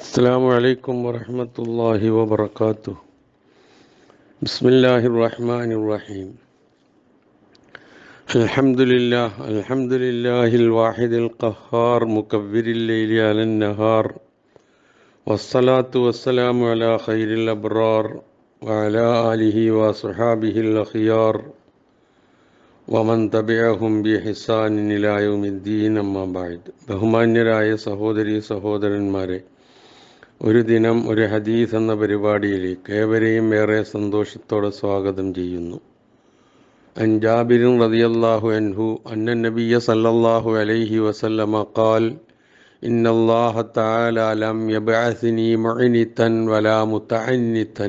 السلام عليكم ورحمة الله وبركاته بسم الله الرحمن الرحيم الحمد لله الحمد لله الواحد القهار مكبر الليل على النهار والصلاة والسلام على خير الأبرار وعلى آله وصحابه الأخيار ومن تبعهم بإحسان إلى يوم الدين أما بعد ബഹുമാന്യരായ സഹോദരി സഹോദരന്മാരെ ഒരു ദിനം ഒരു ഹദീസ് എന്ന പരിപാടിയിലേക്ക് ഏവരെയും ഏറെ സന്തോഷത്തോടെ സ്വാഗതം ചെയ്യുന്നു അൻജാബിരും റളിയല്ലാഹു അൻഹു അന്ന നബിയ സല്ലല്ലാഹു അലൈഹി വസല്ലമ ഖാൽ إن الله تعالى لم يبعثني معنتا ولا متعنتا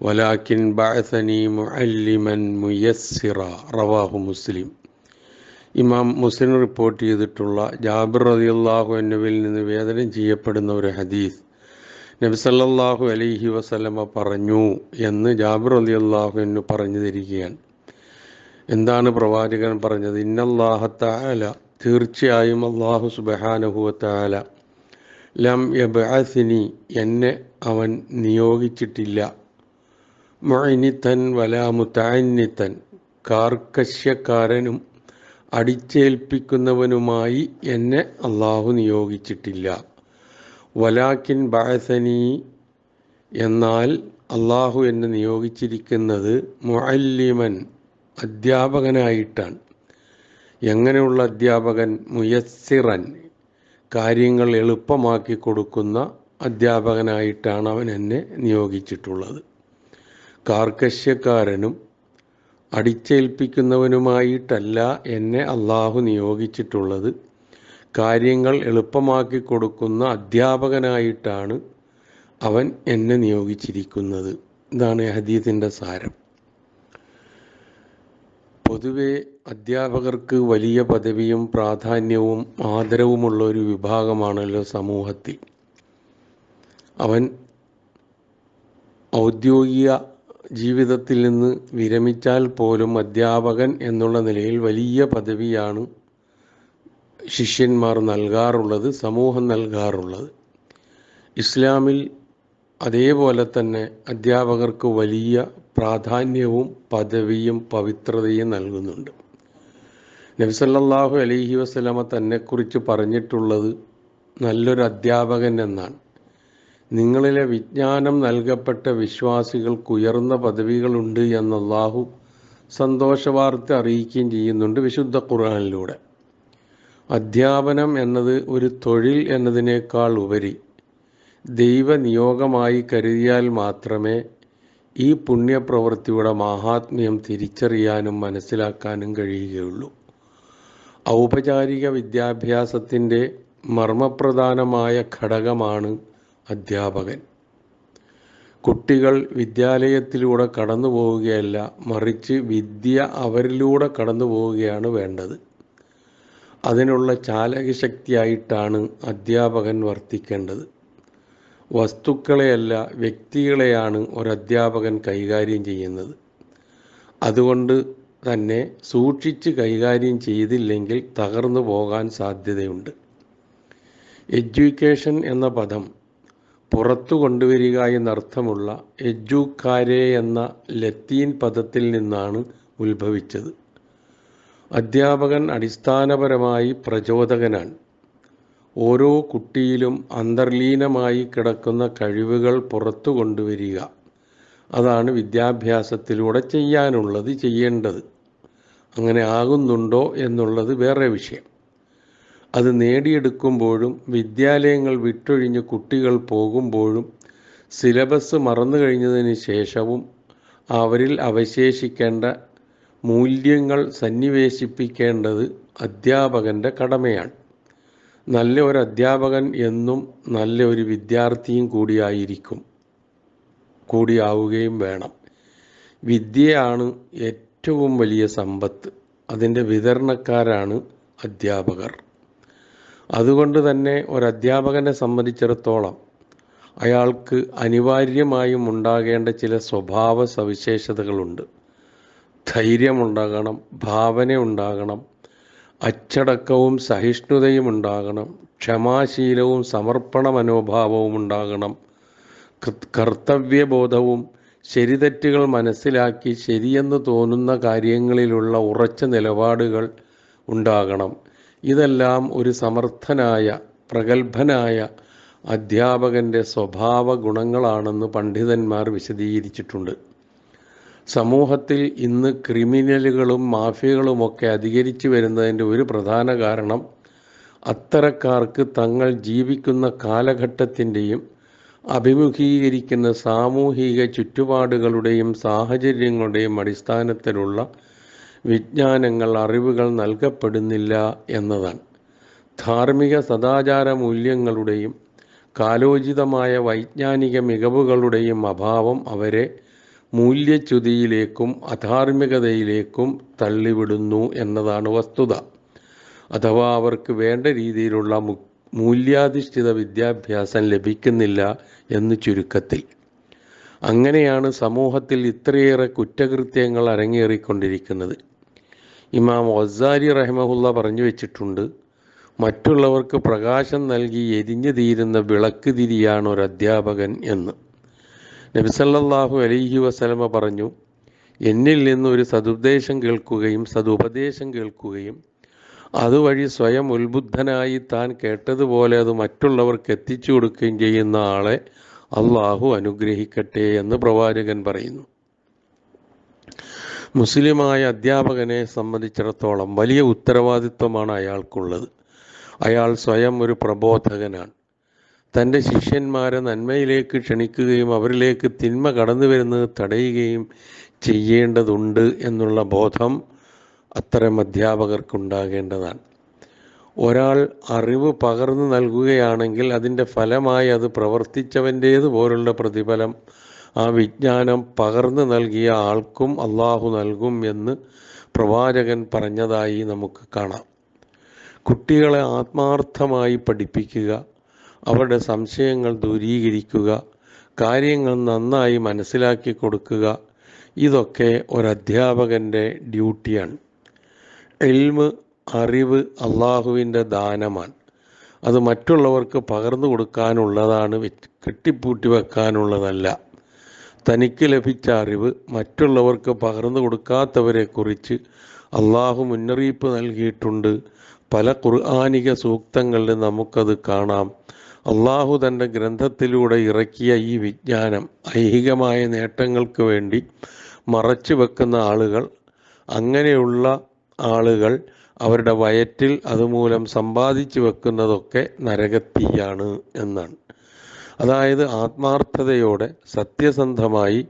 ولكن بعثني معلما ميسرا റവാഹു മുസ്ലിം ഇമാം മുസ്ലിം റിപ്പോർട്ട് ചെയ്തിട്ടുള്ള ജാബിർ റളിയല്ലാഹു അൻഹുവിൽ നിന്ന് വേദനം ചെയ്യപ്പെടുന്ന ഒരു ഹദീസ് നബി സല്ലല്ലാഹു അലൈഹി വസല്ലമ പറഞ്ഞു എന്ന് ജാബിർ റളിയല്ലാഹു എന്ന് പറഞ്ഞു തരികയാണ്. എന്താണ് പ്രവാചകൻ പറഞ്ഞത്? ഇന്നല്ലാഹത്താല തീർച്ചയായും അള്ളാഹു സുബ്ഹാനഹു വതആല ലം യബഅസിനി എന്നെ അവൻ നിയോഗിച്ചിട്ടില്ല. മൊഴിനിത്തൻ വലാ മുതഅന്നിത്തൻ കാർക്കശ്യക്കാരനും അടിച്ചേൽപ്പിക്കുന്നവനുമായി എന്നെ അള്ളാഹു നിയോഗിച്ചിട്ടില്ല. വലാക്കിൻ ബഅസനി എന്നാൽ അള്ളാഹു എന്നെ നിയോഗിച്ചിരിക്കുന്നത് മുഅല്ലിമൻ അധ്യാപകനായിട്ടാണ്. എങ്ങനെയുള്ള അധ്യാപകൻ? മുയസ്സിറൻ കാര്യങ്ങൾ എളുപ്പമാക്കി കൊടുക്കുന്ന അധ്യാപകനായിട്ടാണ് അവൻ എന്നെ നിയോഗിച്ചിട്ടുള്ളത്. കാർക്കശ്യക്കാരനും അടിച്ചേൽപ്പിക്കുന്നവനുമായിട്ടല്ല എന്നെ അള്ളാഹു നിയോഗിച്ചിട്ടുള്ളത്. കാര്യങ്ങൾ എളുപ്പമാക്കി കൊടുക്കുന്ന അധ്യാപകനായിട്ടാണ് അവൻ എന്നെ നിയോഗിച്ചിരിക്കുന്നത്. ഇതാണ് ഹദീത്തിന്റെ സാരം. പൊതുവെ അധ്യാപകർക്ക് വലിയ പദവിയും പ്രാധാന്യവും ആദരവുമുള്ള ഒരു വിഭാഗമാണല്ലോ സമൂഹത്തിൽ. അവൻ ഔദ്യോഗിക ജീവിതത്തിൽ നിന്ന് വിരമിച്ചാൽ പോലും അധ്യാപകൻ എന്നുള്ള നിലയിൽ വലിയ പദവിയാണ് ശിഷ്യന്മാർ നൽകാറുള്ളത് സമൂഹം നൽകാറുള്ളത്. ഇസ്ലാമിൽ അതേപോലെ തന്നെ അധ്യാപകർക്ക് വലിയ പ്രാധാന്യവും പദവിയും പവിത്രതയും നൽകുന്നുണ്ട്. നബിസല്ലാഹു അലൈഹി വസ്ലമ തന്നെക്കുറിച്ച് പറഞ്ഞിട്ടുള്ളത് നല്ലൊരു അധ്യാപകൻ എന്നാണ്. നിങ്ങളിലെ വിജ്ഞാനം നൽകപ്പെട്ട വിശ്വാസികൾക്ക് ഉയർന്ന പദവികളുണ്ട് എന്ന് അള്ളാഹു സന്തോഷവാർത്ത അറിയിക്കുകയും ചെയ്യുന്നുണ്ട് വിശുദ്ധ ഖുർആാനിലൂടെ. അധ്യാപനം എന്നത് ഒരു തൊഴിൽ എന്നതിനേക്കാൾ ഉപരി ദൈവനിയോഗമായി കരുതിയാൽ മാത്രമേ ഈ പുണ്യപ്രവൃത്തിയുടെ മഹാത്മ്യം തിരിച്ചറിയാനും മനസ്സിലാക്കാനും കഴിയുകയുള്ളൂ. ഔപചാരിക വിദ്യാഭ്യാസത്തിന്റെ മർമ്മപ്രധാനമായ ഘടകമാണ് അധ്യാപകൻ. കുട്ടികൾ വിദ്യാലയത്തിലൂടെ കടന്നു പോവുകയല്ല മറിച്ച് വിദ്യ അവരിലൂടെ കടന്നു പോവുകയാണ് വേണ്ടത്. അതിനുള്ള ചാലകശക്തിയായിട്ടാണ് അധ്യാപകൻ വർത്തിക്കേണ്ടത്. വസ്തുക്കളെയല്ല വ്യക്തികളെയാണ് ഒരധ്യാപകൻ കൈകാര്യം ചെയ്യുന്നത്. അതുകൊണ്ട് തന്നെ സൂക്ഷിച്ച് കൈകാര്യം ചെയ്തില്ലെങ്കിൽ തകർന്നു പോകാൻ സാധ്യതയുണ്ട്. എഡ്യൂക്കേഷൻ എന്ന പദം പുറത്തു കൊണ്ടുവരിക എന്നർത്ഥമുള്ള എജ്ജുക്കാരെ എന്ന ലത്തീൻ പദത്തിൽ നിന്നാണ് ഉത്ഭവിച്ചത്. അധ്യാപകൻ അടിസ്ഥാനപരമായി പ്രചോദകനാണ്. ഓരോ കുട്ടിയിലും അന്തർലീനമായി കിടക്കുന്ന കഴിവുകൾ പുറത്തു കൊണ്ടുവരിക. അതാണ് വിദ്യാഭ്യാസത്തിലൂടെ ചെയ്യാനുള്ളത് ചെയ്യേണ്ടത്. അങ്ങനെ ആകുന്നുണ്ടോ എന്നുള്ളത് വേറെ വിഷയം. അത് നേടിയെടുക്കുമ്പോഴും വിദ്യാലയങ്ങൾ വിട്ടൊഴിഞ്ഞ് കുട്ടികൾ പോകുമ്പോഴും സിലബസ് മറന്നു കഴിഞ്ഞതിന് ശേഷവും അവരിൽ അവശേഷിക്കേണ്ട മൂല്യങ്ങൾ സന്നിവേശിപ്പിക്കേണ്ടത് അധ്യാപകന്റെ കടമയാണ്. നല്ല ഒരു അധ്യാപകൻ എന്നും നല്ല ഒരു വിദ്യാർത്ഥിയും കൂടിയായിരിക്കും കൂടിയാവുകയും വേണം. വിദ്യയാണ് ഏറ്റവും വലിയ സമ്പത്ത്. അതിന്റെ വിതരണക്കാരാണ് അധ്യാപകർ. അതുകൊണ്ട് തന്നെ ഒരു അധ്യാപകനെ സംബന്ധിച്ചിടത്തോളം അയാൾക്ക് അനിവാര്യമായും ഉണ്ടാകേണ്ട ചില സ്വഭാവ സവിശേഷതകളുണ്ട്. ധൈര്യമുണ്ടാകണം ഭാവന ഉണ്ടാകണം അച്ചടക്കവും സഹിഷ്ണുതയും ഉണ്ടാകണം ക്ഷമാശീലവും സമർപ്പണ മനോഭാവവും ഉണ്ടാകണം കർത്തവ്യബോധവും ശരിതെറ്റുകൾ മനസ്സിലാക്കി ശരിയെന്ന് തോന്നുന്ന കാര്യങ്ങളിലുള്ള ഉറച്ച നിലപാടുകൾ ഉണ്ടാകണം. ഇതെല്ലാം ഒരു സമർത്ഥനായ പ്രഗത്ഭനായ അധ്യാപകന്റെ സ്വഭാവ ഗുണങ്ങളാണെന്ന് പണ്ഡിതന്മാർ വിശദീകരിച്ചിട്ടുണ്ട്. സമൂഹത്തിൽ ഇന്ന് ക്രിമിനലുകളും മാഫിയകളുമൊക്കെ അധികരിച്ചു വരുന്നതിന്റെ ഒരു പ്രധാന കാരണം അത്തരക്കാർക്ക് തങ്ങൾ ജീവിക്കുന്ന കാലഘട്ടത്തിന്റെയും അഭിമുഖീകരിക്കുന്ന സാമൂഹിക ചുറ്റുപാടുകളുടെയും സാഹചര്യങ്ങളുടെയും അടിസ്ഥാനത്തിലുള്ള വിജ്ഞാനങ്ങൾ അറിവുകൾ നൽകപ്പെടുന്നില്ല എന്നതാണ്. ധാർമ്മിക സദാചാര മൂല്യങ്ങളുടെയും കാലോചിതമായ വൈജ്ഞാനിക മികവുകളുടെയും അഭാവം അവരെ മൂല്യച്യുതിയിലേക്കും അധാർമികതയിലേക്കും തള്ളിവിടുന്നു എന്നതാണ് വസ്തുത. അഥവാ അവർക്ക് വേണ്ട രീതിയിലുള്ള മൂല്യാധിഷ്ഠിത വിദ്യാഭ്യാസം ലഭിക്കുന്നില്ല എന്ന് ചുരുക്കത്തിൽ. അങ്ങനെയാണ് സമൂഹത്തിൽ ഇത്രയേറെ കുറ്റകൃത്യങ്ങൾ അരങ്ങേറിക്കൊണ്ടിരിക്കുന്നത്. ഇമാം ഒസാരി റഹ്മഹുല്ല പറഞ്ഞു വെച്ചിട്ടുണ്ട് മറ്റുള്ളവർക്ക് പ്രകാശം നൽകി എരിഞ്ഞു തീരുന്ന വിളക്ക് തിരിയാണ് ഒരു അധ്യാപകൻ എന്ന്. നബിസല്ലാഹു അലൈഹി വസലമ പറഞ്ഞു എന്നിൽ നിന്ന് ഒരു സതുപദേശം കേൾക്കുകയും സതുപദേശം കേൾക്കുകയും അതുവഴി സ്വയം ഉത്ബുദ്ധനായി താൻ കേട്ടതുപോലെ അത് മറ്റുള്ളവർക്ക് എത്തിച്ചു കൊടുക്കുകയും ചെയ്യുന്ന ആളെ അള്ളാഹു അനുഗ്രഹിക്കട്ടെ എന്ന് പ്രവാചകൻ പറയുന്നു. മുസ്ലിമായ അധ്യാപകനെ സംബന്ധിച്ചിടത്തോളം വലിയ ഉത്തരവാദിത്വമാണ് അയാൾക്കുള്ളത്. അയാൾ സ്വയം ഒരു പ്രബോധകനാണ്. തന്റെ ശിഷ്യന്മാരെ നന്മയിലേക്ക് ക്ഷണിക്കുകയും അവരിലേക്ക് തിന്മ കടന്നു വരുന്നത് തടയുകയും ചെയ്യേണ്ടതുണ്ട് എന്നുള്ള ബോധം അത്തരം അധ്യാപകർക്കുണ്ടാകേണ്ടതാണ്. ഒരാൾ അറിവ് പകർന്നു നൽകുകയാണെങ്കിൽ അതിന്റെ ഫലമായി അത് പ്രവർത്തിച്ചവന്റേത് പോലുള്ള പ്രതിഫലം ആ വിജ്ഞാനം പകർന്നു നൽകിയ ആൾക്കും അള്ളാഹു നൽകും എന്ന് പ്രവാചകൻ പറഞ്ഞതായി നമുക്ക് കാണാം. കുട്ടികളെ ആത്മാർത്ഥമായി പഠിപ്പിക്കുക അവരുടെ സംശയങ്ങൾ ദൂരീകരിക്കുക കാര്യങ്ങൾ നന്നായി മനസ്സിലാക്കി കൊടുക്കുക ഇതൊക്കെ ഒരധ്യാപകന്റെ ഡ്യൂട്ടിയാണ്. എൽമ് അറിവ് അള്ളാഹുവിന്റെ ദാനമാണ്. അത് മറ്റുള്ളവർക്ക് പകർന്നു കൊടുക്കാനുള്ളതാണ് കെട്ടിപ്പൂട്ടി വെക്കാനുള്ളതല്ല. തനിക്ക് ലഭിച്ച അറിവ് മറ്റുള്ളവർക്ക് പകർന്നു കൊടുക്കാത്തവരെക്കുറിച്ച് അള്ളാഹു മുന്നറിയിപ്പ് നൽകിയിട്ടുണ്ട്. പല ഖുർആാനിക സൂക്തങ്ങളിൽ നമുക്കത് കാണാം. അള്ളാഹു തന്റെ ഗ്രന്ഥത്തിലൂടെ ഇറക്കിയ ഈ വിജ്ഞാനം ഐഹികമായ നേട്ടങ്ങൾക്ക് വേണ്ടി മറച്ചു വെക്കുന്ന ആളുകൾ അങ്ങനെയുള്ള ആളുകൾ അവരുടെ വയറ്റിൽ അതുമൂലം സമ്പാദിച്ചു വെക്കുന്നതൊക്കെ നരകത്തീയാണ് എന്നാണ്. അതായത് ആത്മാർത്ഥതയോടെ സത്യസന്ധമായി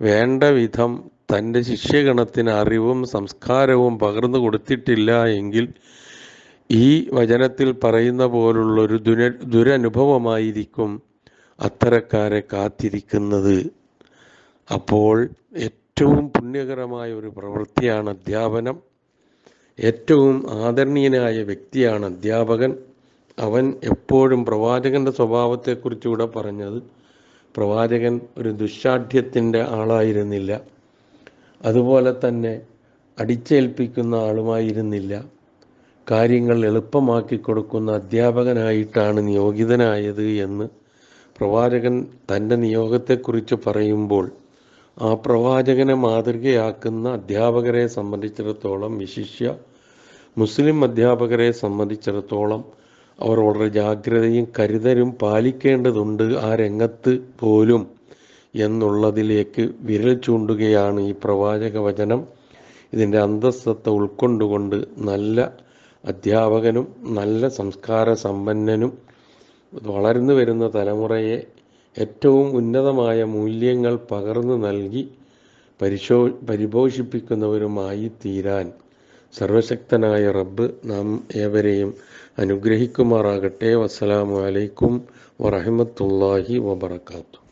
വേണ്ട വിധം തന്റെ ശിഷ്യഗണത്തിന് അറിവും സംസ്കാരവും പകർന്നു കൊടുത്തിട്ടില്ല എങ്കിൽ ഈ വചനത്തിൽ പറയുന്ന പോലുള്ളൊരു ദുര ദുരനുഭവമായിരിക്കും അത്തരക്കാരെ കാത്തിരിക്കുന്നത്. അപ്പോൾ ഏറ്റവും പുണ്യകരമായ ഒരു പ്രവൃത്തിയാണ് അധ്യാപനം. ഏറ്റവും ആദരണീയനായ വ്യക്തിയാണ് അധ്യാപകൻ. അവൻ എപ്പോഴും പ്രവാചകന്റെ സ്വഭാവത്തെക്കുറിച്ചുകൂടെ പറഞ്ഞത് പ്രവാചകൻ ഒരു ദുശാഠ്യത്തിന്റെ ആളായിരുന്നില്ല. അതുപോലെ തന്നെ അടിച്ചേൽപ്പിക്കുന്ന ആളുമായിരുന്നില്ല. കാര്യങ്ങൾ എളുപ്പമാക്കി കൊടുക്കുന്ന അധ്യാപകനായിട്ടാണ് നിയോഗിതനായത് എന്ന് പ്രവാചകൻ തന്റെ നിയോഗത്തെക്കുറിച്ച് പറയുമ്പോൾ ആ പ്രവാചകനെ മാതൃകയാക്കുന്ന അധ്യാപകരെ സംബന്ധിച്ചിടത്തോളം വിശിഷ്യ മുസ്ലിം അധ്യാപകരെ സംബന്ധിച്ചിടത്തോളം അവർ വളരെ ജാഗ്രതയും കരുതലും പാലിക്കേണ്ടതുണ്ട് ആ രംഗത്ത് പോലും എന്നുള്ളതിലേക്ക് വിരൽ ചൂണ്ടുകയാണ് ഈ പ്രവാചക വചനം. ഇതിന്റെ അന്തസ്സത്തെ ഉൾക്കൊണ്ടുകൊണ്ട് നല്ല അധ്യാപകനും നല്ല സംസ്കാര സമ്പന്നനും വളർന്നു വരുന്ന തലമുറയെ ഏറ്റവും ഉന്നതമായ മൂല്യങ്ങൾ പകർന്നു നൽകി പരിശോ പരിപോഷിപ്പിക്കുന്നവരുമായി തീരാൻ സർവശക്തനായ റബ്ബ് നാം ഏവരെയും അനുഗ്രഹിക്കുമാറാകട്ടെ. വസ്സലാമു അലൈക്കും വറഹമത്തല്ലാഹി വബർക്കാത്തു